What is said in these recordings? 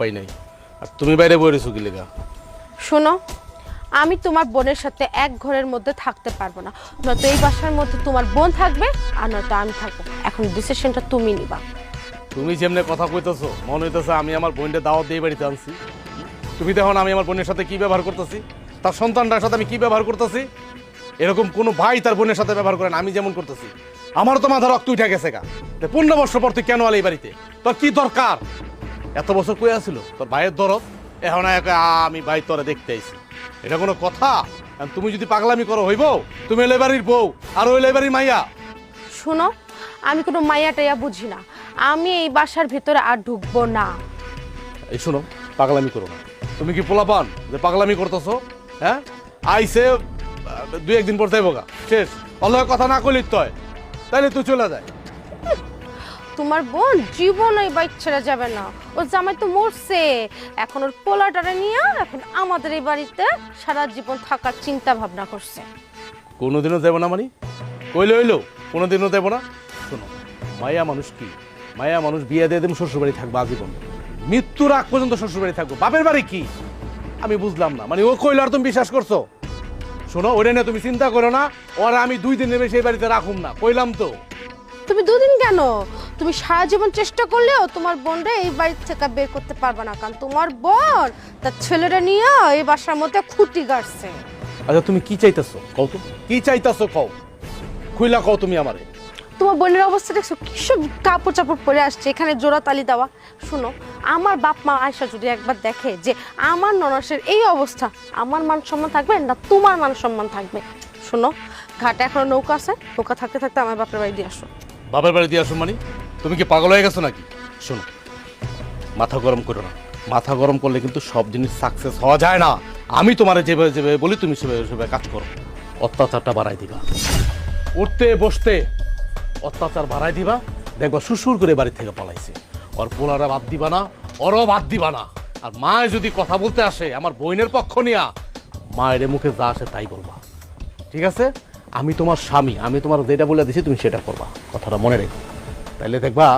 পাই নাই। আর তুমি বাইরে বই রেছো কি লেগা? শোনো আমি তোমার বোনের সাথে এক ঘরের মধ্যে থাকতে পারব না। নয়তো এই বাসার মধ্যে তোমার বোন থাকবে আর নয়তো আমি থাকব। এখন ডিসিশনটা তুমি নিবা। তুমি যেমনে কথা কইতেছো মনে হইতেছে আমি আমার বোনকে দাওয়াত দিয়ে বাড়িতে আনছি। তুমি দেখো না আমি আমার বোনের সাথে কি ব্যবহার করতেছি? তার সন্তানটার সাথে আমি কি ব্যবহার করতেছি? এরকম কোনো ভাই তার বোনের সাথে ব্যবহার করে না আমি যেমন করতেছি। আমার তো মাথা রক্ত উঠে গেছে গা। পনেরো বছর পর তুই কেন আলি এই বাড়িতে? তোর কি দরকার? এত বছর কই আসিল তোর ভাইয়ের দরদ? এখন এক আমি ভাই তোরে দেখতে আইছি। এটা কোনো কথা? আর তুমি যদি পাগলামি করো হইব? তুমি এলে বাড়ির বউ আর ওই বাড়ির মাইয়া। শোনো আমি কোনো মাইয়া টাইয়া বুঝি না। আমি এই বাসার ভিতরে আর ঢুকবো না। এই শোনো পাগলামি করো না। তুমি কি পোলাপান যে পাগলামি করতেছো? হ্যাঁ? আইসে দুই একদিন পর যাইব গা। শেষ। অল্লাহ কথা না কইলি তয় তাইলে তুই চলে যায় তোমার বোন জীবন ওই বাইক ছেড়ে যাবে না। ও জামাই তো মরছে। এখন ওর পোলাটারে নিয়ে এখন আমাদের এই বাড়িতে সারা জীবন থাকার চিন্তা ভাবনা করছে। কোনোদিনও যাব না মানে? কইলে হইল কোনোদিনও যাব না? শোনো মায়া মানুষ কি? মায়া মানুষ বিয়ে দিয়ে দেবো শ্বশুর বাড়ি থাকব আজীবন। মৃত্যুর আগ পর্যন্ত শ্বশুর বাড়ি থাকব। বাপের বাড়ি কি? আমি বুঝলাম না। মানে ও কইলো আর তুমি বিশ্বাস করছ? শোনো ওটা নিয়ে তুমি চিন্তা করো না। ওরা আমি দুই দিন নেবে সেই বাড়িতে রাখুম না। কইলাম তো। তুমি দুদিন কেন? তুমি সারা জীবন চেষ্টা করলেও তোমার বোনরা এই বাড়ি থেকে বের করতে পারবে না কারণ তোমার বোন তার ছেলেটা নিয়ে এই বাসার মধ্যে খুঁটি গাড়ছে। আচ্ছা তুমি কি চাইতেছো? কও তো। কি চাইতেছো কও? খুইলা কও তুমি আমারে। তোমার বোনের অবস্থা দেখছ? কি সব কাপড় চাপড় পরে আসছে এখানে জোড়া তালি দেওয়া। শুনো আমার বাপ মা আয়সা যদি একবার দেখে যে আমার ননসের এই অবস্থা আমার মান সম্মান থাকবে না তোমার মান সম্মান থাকবে? শোনো ঘাটে এখনও নৌকা আছে নৌকা থাকতে থাকতে আমার বাপের বাড়ি দিয়ে আসো। বাপের বাড়ি দিয়ে আসো মানে? তুমি কি পাগল হয়ে গেছো নাকি? শোনো মাথা গরম করো না। মাথা গরম করলে কিন্তু সব জিনিস সাকসেস হওয়া যায় না। আমি তোমারে যেভাবে যেভাবে বলি তুমি সেভাবে সেভাবে কাজ করো। অত্যাচারটা বাড়াই দিবা। উঠতে বসতে অত্যাচার বাড়াই দিবা। দেখবা শ্বশুর করে বাড়ি থেকে পালাইছে। ওর পোলারা বাদ দিবা না ওরও বাদ দিবা না। আর মায় যদি কথা বলতে আসে আমার বোনের পক্ষ নিয়া মায়ের মুখে যা আসে তাই বলবা। ঠিক আছে? আমি তোমার স্বামী আমি তোমার যেটা বলে দিছি তুমি সেটা করবা। কথাটা মনে রেখো। তাইলে দেখবা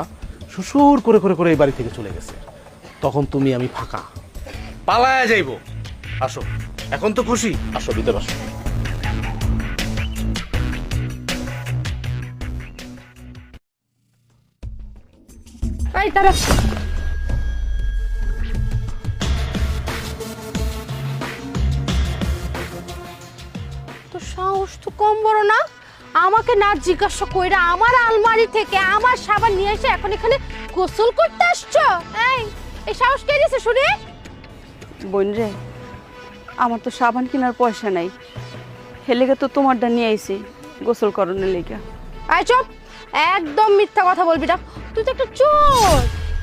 শ্বশুর করে করে করে এই বাড়ি থেকে চলে গেছে। তখন তুমি আমি ফাঁকা। পালায়া যাইবো। আসো এখন তো খুশি। আসো ভিতরে আসো। এই তারা। তো সাহস তো কম বড় না? আমাকে না জিজ্ঞাসা কইরা আমার আলমারি থেকে আমার সাবান নিয়ে এসে এখন এখানে গোসল করতে আসছো? এই এই সাহস কে দিছে শুনি? বোন রে আমার তো সাবান কেনার পয়সা নাই। হেলেগে তো তোমারটা নিয়ে আইছি গোসল করণের লেগে। আয় চুপ একদম মিথ্যা কথা বলবি না। তুই তো একটা চোর।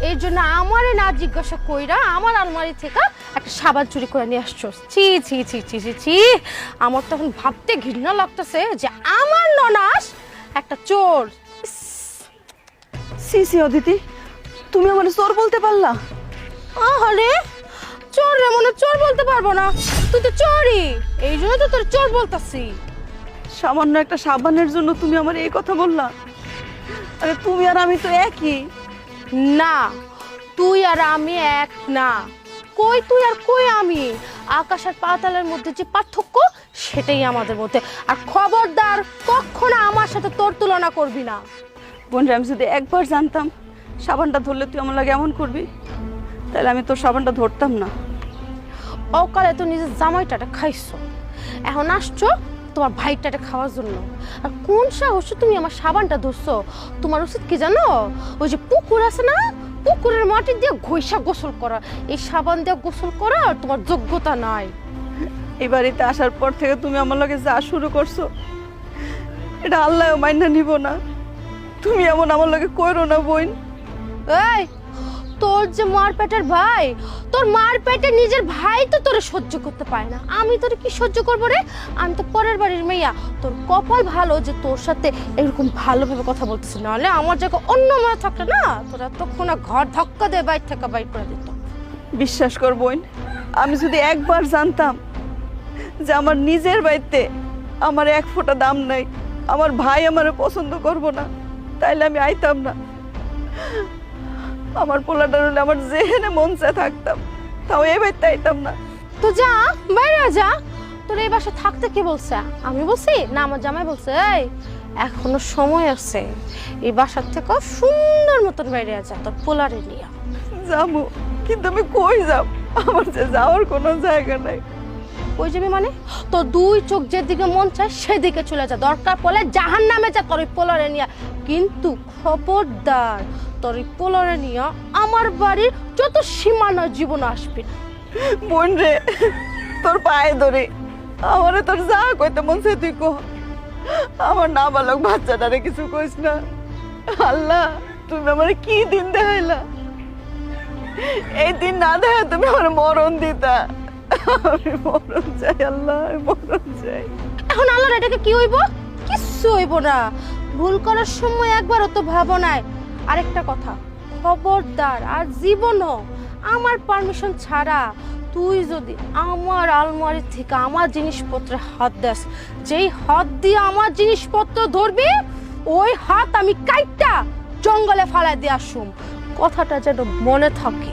এই জন্য আমারে না জিজ্ঞাসা কইরা আমার আলমারি থেকে একটা সাবান চুরি করে নিয়ে আসছো। ছি ছি ছি ছি ছি ছি। আমার তখন ভাবতে ঘৃণা লাগতেছে যে আমার ননাস একটা চোর। সি সি অদিতি তুমি আমার চোর বলতে পারলা? আহারে চোর রে মনে চোর বলতে পারব না। তুই তো চোরই এই জন্য তো তোর চোর বলতাছি। সামান্য একটা সাবানের জন্য তুমি আমার এই কথা বললা? আরে তুমি আর আমি তো একই। না তুই আর আমি এক না। কই তুই আর কই আমি? আকাশ আর পাতালের মধ্যে যে পার্থক্য সেটাই আমাদের মধ্যে। আর খবরদার কখনো আমার সাথে তোর তুলনা করবি না। বোন আমি যদি একবার জানতাম সাবানটা ধরলে তুই আমার লাগে এমন করবি তাহলে আমি তোর সাবানটা ধরতাম না। অকালে তো নিজের জামাইটাটা খাইছো। এখন আসছো তোমার ভাইটাটা খাওয়ার জন্য। আর কোন সাহসে তুমি আমার সাবানটা ধরছো? তোমার উচিত কি জানো? ওই যে পুকুর আছে না পুকুরের মাটি দিয়ে ঘষা গোসল করা। এই সাবান দিয়ে গোসল করা তোমার যোগ্যতা নাই। এই বাড়িতে আসার পর থেকে তুমি আমার লগে যা শুরু করছ এটা আল্লাহ মাইনা নিব না। তুমি এমন আমার লগে কইরো না বোন। এই তোর যে মার পেটের ভাই, তোর মার পেটে নিজের ভাই তো তোরে সহ্য করতে পারে না। আমি তোরে কি সহ্য করব রে? আমি তো পরের বাড়ির মেয়া। তোর কপাল ভালো যে তোর সাথে এরকম ভালোভাবে কথা বলতেছি, নাহলে আমার জায়গায় অন্য মেয়ে থাকলে না, তোরা তখন ঘর ধাক্কা দিয়ে বাইর থেকে বাইর করে দিত। বিশ্বাস কর বোন, আমি যদি একবার জানতাম যে আমার নিজের বাড়িতে আমার এক ফোঁটা দাম নাই, আমার ভাই আমারে পছন্দ করব না, তাইলে আমি আইতাম না। আমার পোলাটার হলে আমার জেহেনে মন চায় থাকতাম। তাও এই বাড়িতে আইতাম না। তো যা বাইরে যা। তোর এই বাসা থাকতে কে বলছে? আমি বলছি? না আমার জামাই বলছে এই এখনও সময় আছে। এই বাসার থেকে সুন্দর মতন বাইরে যা তোর পোলারে নিয়ে যাব কিন্তু আমি কই যাব? আমার যে যাওয়ার কোনো জায়গা নাই। ওই যাবি মানে? তো দুই চোখ যেদিকে মন চায় সেদিকে চলে যা। দরকার পড়লে জাহান নামে যা তোর পোলারে নিয়ে কিন্তু খবরদার তোর পোলারে নিয়ে আমার বাড়ির যত সীমানা জীবন আসবি। না বোন রে তোর পায়ে ধরে। আমারে তোর যা কইতে মন চায় তুই কহ আমার না বালক বাচ্চাটারে কিছু কইস না। আল্লাহ তুমি আমার কি দিন দেখাইলা? এই দিন না দেখা তুমি আমার মরণ দিতা। আমি মরণ চাই আল্লাহ মরণ চাই। এখন আল্লাহর এটাকে কি হইব? কিচ্ছু হইব না। ভুল করার সময় একবারও তো ভাবো নাই। আরেকটা কথা, খবরদার আর জীবনও আমার পারমিশন ছাড়া। তুই যদি আমার আলমারি থেকে আমার জিনিসপত্রে হাত দেস, যেই হাত দিয়ে আমার জিনিসপত্র ধরবি, ওই হাত আমি কাইটটা জঙ্গলে ফালাই দিয়ে আসুম। কথাটা যেন মনে থাকে।